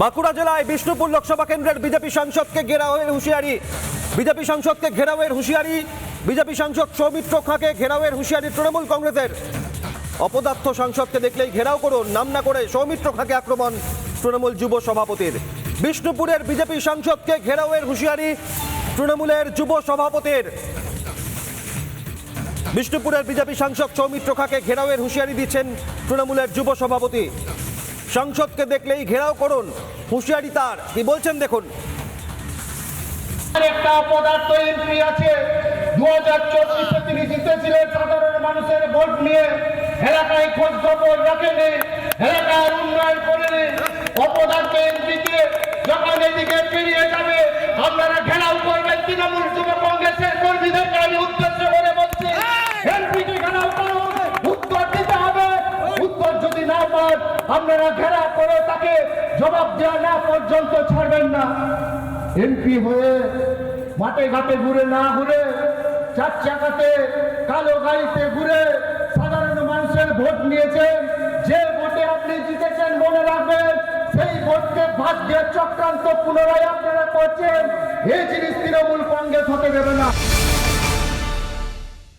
বাঁকুড়া জেলায় বিষ্ণুপুর লোকসভা কেন্দ্রের বিজেপি সাংসদকে ঘেরাওয়ের হুঁশিয়ারি। বিজেপি সাংসদকে ঘেরাওয়ের হুঁশিয়ারি। বিজেপি সাংসদ সৌমিত্র খাঁকে ঘেরাওয়ের হুঁশিয়ারি তৃণমূল কংগ্রেসের। অপদার্থ সাংসদকে দেখলেই ঘেরাও করুন, নাম না করে সৌমিত্র খাঁকে আক্রমণ তৃণমূল যুব সভাপতির। বিষ্ণুপুরের বিজেপি সাংসদকে ঘেরাওয়ের হুঁশিয়ারি তৃণমূলের যুব সভাপতির। বিষ্ণুপুরের বিজেপি সাংসদ সৌমিত্র খাঁকে ঘেরাওয়ের হুঁশিয়ারি দিচ্ছেন তৃণমূলের যুব সভাপতি। সংসদকে দেখলেই ঘেরাও করুন। হুঁশিয়ারি তার। কি বলছেন দেখুন। একটা অপদার্থ এমপি আছে। দু হাজার চব্বিশে তিনি জিতেছিলেন সাধারণ মানুষের ভোট নিয়ে। এলাকায় খোঁজ খবর রাখেনি এলাকার উন্নয়ন করেনি অপদার্থ এমপিকে যখন এদিকে পেরিয়ে যাবে, আপনারা ঘেরাও করবেন তৃণমূল যুব কংগ্রেসের কর্মীদেরকে যদি না পান আপনারা ঘেরাও করে তাকে জবাব দেওয়া না পর্যন্ত ছাড়বেন না। এমপি হয়ে মাঠে ঘাটে ঘুরে না ঘুরে, চার চাকাতে কালো গাড়িতে ঘুরে সাধারণ মানুষের ভোট নিয়েছেন। যে ভোটে আপনি জিতেছেন মনে রাখবেন, সেই ভোটকে ভাগ্যের চক্রান্ত পুনরায় আপনারা করছেন। এই জিনিস তৃণমূল কংগ্রেস হতে দেবে না।